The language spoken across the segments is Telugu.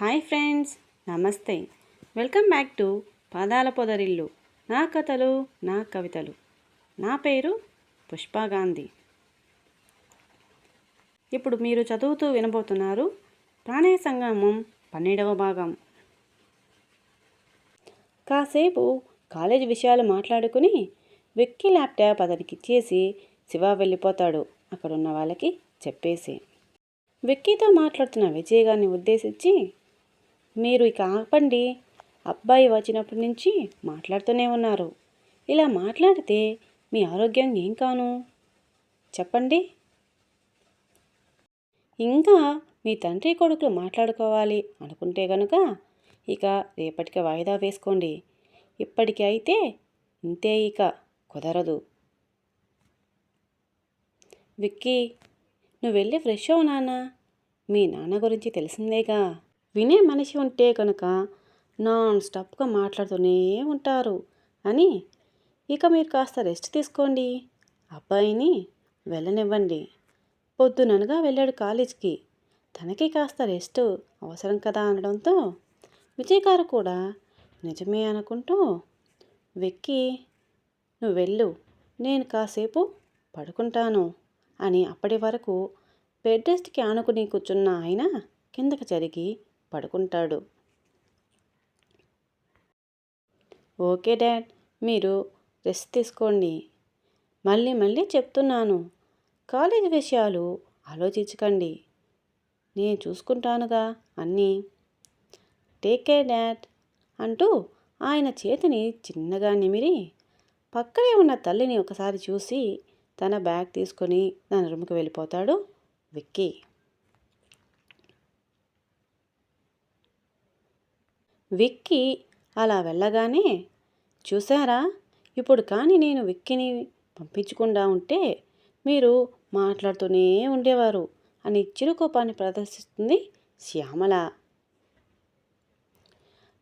హాయ్ ఫ్రెండ్స్ నమస్తే. వెల్కమ్ బ్యాక్ టు పాదాల పొదరిల్లు. నా కథలు నా కవితలు. నా పేరు పుష్పా గాంధీ. ఇప్పుడు మీరు చదువుతూ వినబోతున్నారు ప్రాణయ సంగమం పన్నెండవ భాగం. కాసేపు కాలేజీ విషయాలు మాట్లాడుకుని వెక్కి ల్యాప్టాప్ అతనికి ఇచ్చేసి శివ వెళ్ళిపోతాడు. అక్కడున్న వాళ్ళకి చెప్పేసి. విక్కీతో మాట్లాడుతున్న విజయ్ గారిని ఉద్దేశించి మీరు ఇక ఆపండి. అబ్బాయి వచ్చినప్పటి నుంచి మాట్లాడుతూనే ఉన్నారు. ఇలా మాట్లాడితే మీ ఆరోగ్యం ఏం కాను? చెప్పండి. ఇంకా మీ తండ్రి కొడుకులు మాట్లాడుకోవాలి అనుకుంటే కనుక ఇక రేపటికి వాయిదా వేసుకోండి. ఇప్పటికి అయితే ఇంతే ఇక కుదరదు. విక్కీ నువ్వు వెళ్ళి ఫ్రెష్ అవు నాన్న. మీ నాన్న గురించి తెలిసిందేగా? వినే మనిషి ఉంటే కనుక నాన్ స్టాప్గా మాట్లాడుతూనే ఉంటారు. అని ఇక మీరు కాస్త రెస్ట్ తీసుకోండి. అబ్బాయిని వెళ్ళనివ్వండి. పొద్దుననగా వెళ్ళాడు కాలేజ్కి. తనకి కాస్త రెస్ట్ అవసరం కదా అనడంతో విజయ్ గారు కూడా నిజమే అనుకుంటూ వెక్కి నువ్వు వెళ్ళు. నేను కాసేపు పడుకుంటాను అని అప్పటి వరకు బెడ్ రెస్ట్కి ఆనుకుని కూర్చున్న ఆయన కిందకి జరిగి పడుకుంటాడు. ఓకే డాడ్ మీరు రెస్ట్ తీసుకోండి. మళ్ళీ మళ్ళీ చెప్తున్నాను. కాలేజ్ విషయాలు ఆలోచించకండి. నేను చూసుకుంటానుగా అన్నీ. టేక్ కేర్ డాడ్ అంటూ ఆయన చేతిని చిన్నగా నిమిరి పక్కనే ఉన్న తల్లిని ఒకసారి చూసి తన బ్యాగ్ తీసుకొని తన రూమ్కి వెళ్ళిపోతాడు విక్కీ. విక్కీ అలా వెళ్ళగానే చూసారా ఇప్పుడు కానీ నేను విక్కిని పంపించకుండా ఉంటే మీరు మాట్లాడుతూనే ఉండేవారు అని చిరుకోపాన్ని ప్రదర్శిస్తుంది శ్యామల.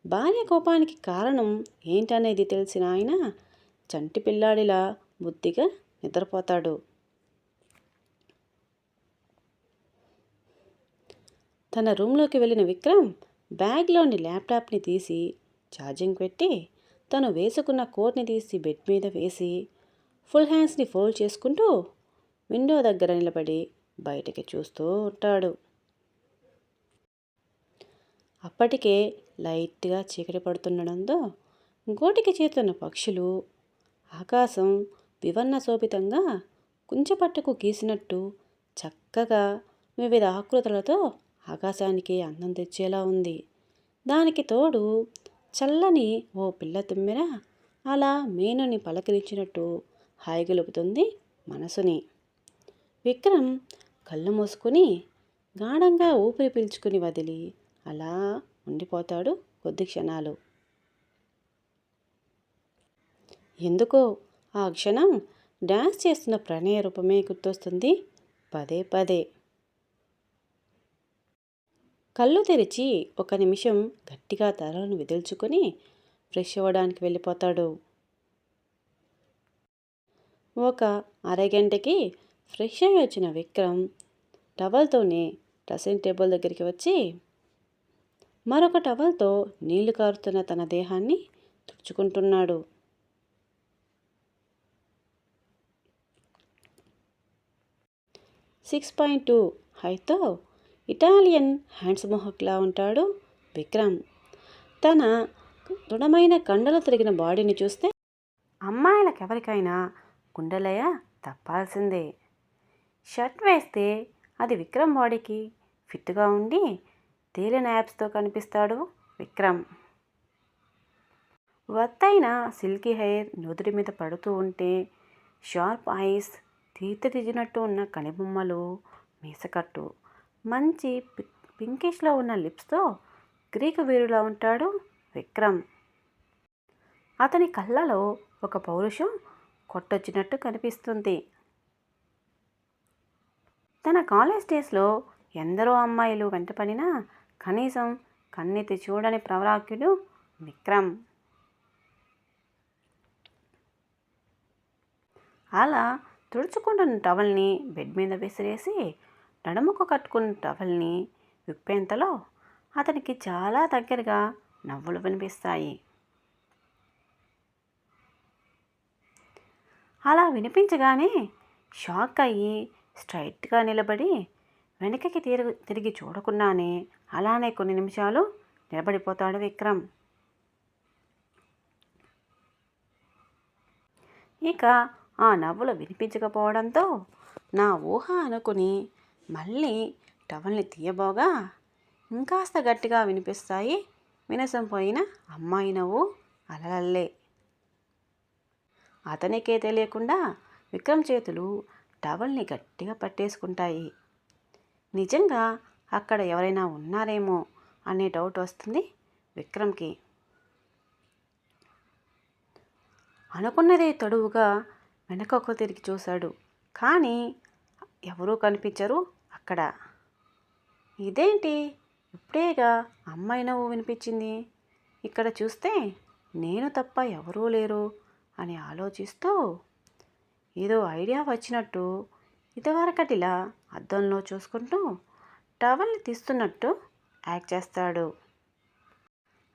భార్య కోపానికి కారణం ఏంటనేది తెలిసిన ఆయన చంటి పిల్లాడిలా బుద్ధిగా నిద్రపోతాడు. తన రూమ్లోకి వెళ్ళిన విక్రమ్ బ్యాగ్లోని ల్యాప్టాప్ని తీసి ఛార్జింగ్ పెట్టి తను వేసుకున్న కోట్ని తీసి బెడ్ మీద వేసి ఫుల్ హ్యాండ్స్ని ఫోల్డ్ చేసుకుంటూ విండో దగ్గర నిలబడి బయటికి చూస్తూ ఉంటాడు. అప్పటికే లైట్గా చీకటి పడుతుండడంతో గోటికి చేతున్న పక్షులు ఆకాశం వివన్న శోభితంగా కుంచపట్టుకు గీసినట్టు చక్కగా వివిధ ఆకృతులతో ఆకాశానికి అందం తెచ్చేలా ఉంది. దానికి తోడు చల్లని ఓ పిల్ల తుమ్మెర అలా మేనుని పలకరించినట్టు హాయిగలుపుతుంది మనసుని. విక్రమ్ కళ్ళు మూసుకుని గాఢంగా ఊపిరి పీల్చుకుని వదిలి అలా ఉండిపోతాడు కొద్ది క్షణాలు. ఎందుకో ఆ క్షణం డ్యాన్స్ చేస్తున్న ప్రణయ రూపమే గుర్తొస్తుంది. పదే పదే కళ్ళు తెరిచి ఒక నిమిషం గట్టిగా తలను విదిల్చుకొని ఫ్రెష్ అవ్వడానికి వెళ్ళిపోతాడు. ఒక అరగంటకి ఫ్రెష్ అయ్యి వచ్చిన విక్రమ్ టవల్తోనే డ్రెస్సింగ్ టేబుల్ దగ్గరికి వచ్చి మరొక టవల్తో నీళ్ళు కారుతున్న తన దేహాన్ని తుడుచుకుంటున్నాడు. సిక్స్ పాయింట్ టూ హైతో ఇటాలియన్ హ్యాండ్స్ మొహక్లా ఉంటాడు విక్రమ్. తన దృఢమైన కండలు తిరిగిన బాడీని చూస్తే అమ్మాయిలకు ఎవరికైనా గుండెలయ తప్పాల్సిందే. షర్ట్ వేస్తే అది విక్రమ్ బాడీకి ఫిట్గా ఉండి తేలిన యాప్స్తో కనిపిస్తాడు విక్రమ్. వత్తైన సిల్కీ హెయిర్ నుదుటి మీద పడుతూ ఉంటే షార్ప్ ఐస్ తీర్చిదిద్దినట్టు ఉన్న కనిబొమ్మలు మీసకట్టు. మంచి పింకిష్లో ఉన్న లిప్స్తో గ్రీకు వీరులా ఉంటాడు విక్రమ్. అతని కళ్ళలో ఒక పౌరుషం కొట్టొచ్చినట్టు కనిపిస్తుంది. తన కాలేజ్ డేస్లో ఎందరో అమ్మాయిలు వెంటపడినా కనీసం కన్నెత్తి చూడని ప్రవరాక్యుడు విక్రమ్. అలా తుడుచుకుంటున్న టవల్ని బెడ్ మీద విసిరేసి నడుముకు కట్టుకున్న టవల్ని విప్పేంతలో అతనికి చాలా దగ్గరగా నవ్వులు వినిపిస్తాయి. అలా వినిపించగానే షాక్ అయ్యి స్ట్రైట్గా నిలబడి వెనకకి తిరిగి తిరిగి చూడకుండానే అలానే కొన్ని నిమిషాలు నిలబడిపోతాడు విక్రమ్. ఇక ఆ నవ్వులు వినిపించకపోవడంతో నా ఊహ అనుకుని మళ్ళీ టవల్ని తీయబోగా ఇంకాస్త గట్టిగా వినిపిస్తాయి. వినసం పోయిన అమ్మాయి నవ్వు అలలల్లే. అతనికే తెలియకుండా విక్రమ్ చేతులు టవల్ని గట్టిగా పట్టేసుకుంటాయి. నిజంగా అక్కడ ఎవరైనా ఉన్నారేమో అనే డౌట్ వస్తుంది విక్రమ్కి. అనుకున్నదే తడువుగా వెనకకు తిరిగి చూశాడు. కానీ ఎవరూ కనిపించరు అక్కడ. ఇదేంటి? ఇప్పుడేగా అమ్మాయి నవ్వు వినిపించింది. ఇక్కడ చూస్తే నేను తప్ప ఎవరూ లేరు అని ఆలోచిస్తూ ఏదో ఐడియా వచ్చినట్టు ఇదివరకటిలా అద్దంలో చూసుకుంటూ టవల్ని తీస్తున్నట్టు యాక్ట్ చేస్తాడు.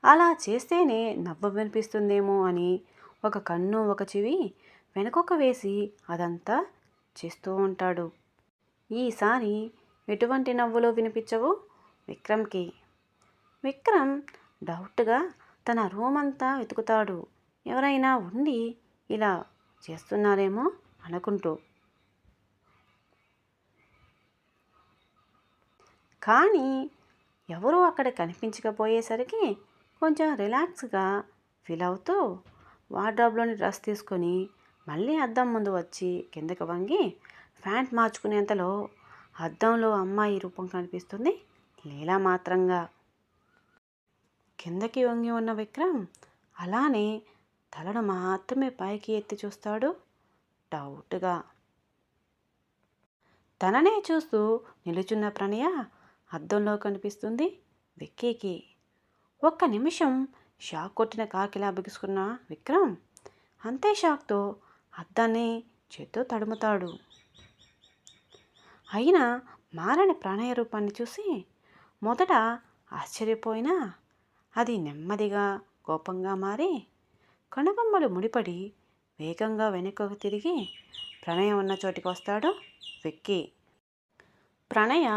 అలా చేస్తేనే నవ్వు వినిపిస్తుందేమో అని ఒక కన్ను ఒక చెవి వెనకొక వేసి అదంతా చేస్తూ ఉంటాడు. ఈసారి ఎటువంటి నవ్వులు వినిపించవు? విక్రమ్కి. విక్రమ్ డౌట్గా తన రూమ్ అంతా వెతుకుతాడు. ఎవరైనా ఉండి ఇలా చేస్తున్నారేమో అనుకుంటూ. కానీ ఎవరూ అక్కడ కనిపించకపోయేసరికి కొంచెం రిలాక్స్గా ఫీల్ అవుతూ వార్డ్రాబ్లోని డ్రెస్ తీసుకొని మళ్ళీ అద్దం ముందు వచ్చి కిందకి వంగి ప్యాంట్ మార్చుకునేంతలో అద్దంలో అమ్మాయి రూపం కనిపిస్తుంది. లీలా మాత్రంగా. కిందకి వంగి ఉన్న విక్రమ్ అలానే తలను మాత్రమే పైకి ఎత్తి చూస్తాడు. డౌట్గా. తననే చూస్తూ నిలుచున్న ప్రణయ అద్దంలో కనిపిస్తుంది విక్కీకి. ఒక్క నిమిషం షాక్ కొట్టిన కాకిలా బిగుసుకున్న విక్రమ్ అంతే షాక్తో అద్దాన్ని చేత్తో తడుముతాడు. అయినా మారని ప్రాణయ రూపాన్ని చూసి మొదట ఆశ్చర్యపోయినా అది నెమ్మదిగా కోపంగా మారి కనుబొమ్మలు ముడిపడి వేగంగా వెనుకకు తిరిగి ప్రణయ ఉన్న చోటికి వస్తాడు విక్కీ. ప్రణయ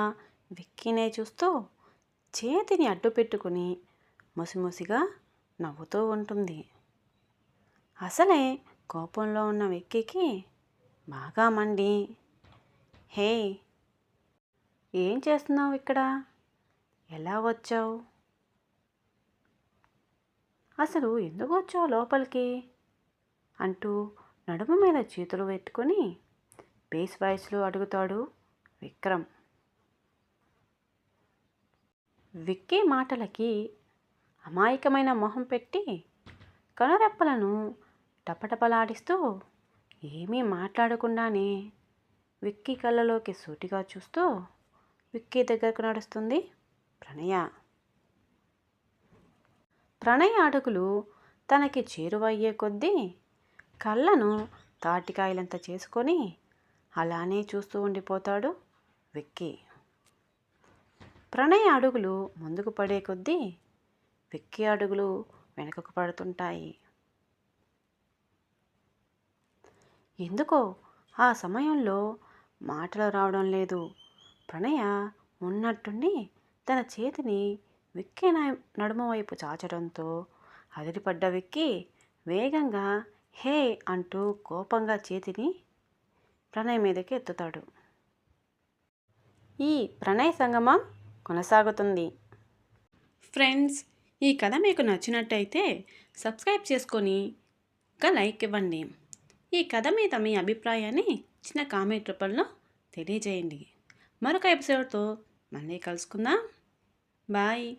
విక్కీనే చూస్తూ చేతిని అడ్డు పెట్టుకుని ముసిముసిగా నవ్వుతూ ఉంటుంది. అసలే కోపంలో ఉన్న విక్కీకి బాగా మండి. హే ఏం చేస్తున్నావు ఇక్కడ? ఎలా వచ్చావు? అసలు ఎందుకు వచ్చావు లోపలికి? అంటూ నడుము మీద చేతులు పెట్టుకొని బేస్ వాయిస్లో అడుగుతాడు విక్రమ్. విక్కే మాటలకి అమాయకమైన మొహం పెట్టి కనురెప్పలను టపటపలాడిస్తూ ఏమీ మాట్లాడకుండానే విక్కీ కళ్ళలోకి సూటిగా చూస్తూ విక్కీ దగ్గరకు నడుస్తుంది. ప్రణయ. ప్రణయ అడుగులు తనకి చేరువయ్యే కొద్దీ కళ్ళను తాటికాయలంత చేసుకొని అలానే చూస్తూ ఉండిపోతాడు విక్కీ. ప్రణయ అడుగులు ముందుకు పడే కొద్దీ విక్కీ అడుగులు వెనుకకు పడుతుంటాయి. ఎందుకో ఆ సమయంలో మాటలు రావడం లేదు. ప్రణయ ఉన్నట్టుండి తన చేతిని విక్కి నడుమ వైపు చాచడంతో అదిరిపడ్డ విక్కి వేగంగా హే అంటూ కోపంగా చేతిని ప్రణయ్ మీదకి ఎత్తుతాడు. ఈ ప్రణయ సంగమం కొనసాగుతుంది. ఫ్రెండ్స్ ఈ కథ మీకు నచ్చినట్టయితే సబ్స్క్రైబ్ చేసుకొని ఒక లైక్ ఇవ్వండి. ఈ కథ మీద మీ అభిప్రాయాన్ని చిన్న కామెంట్ రూపంలో తెలియజేయండి. మరొక ఎపిసోడ్తో మళ్ళీ కలుసుకుందాం. బాయ్.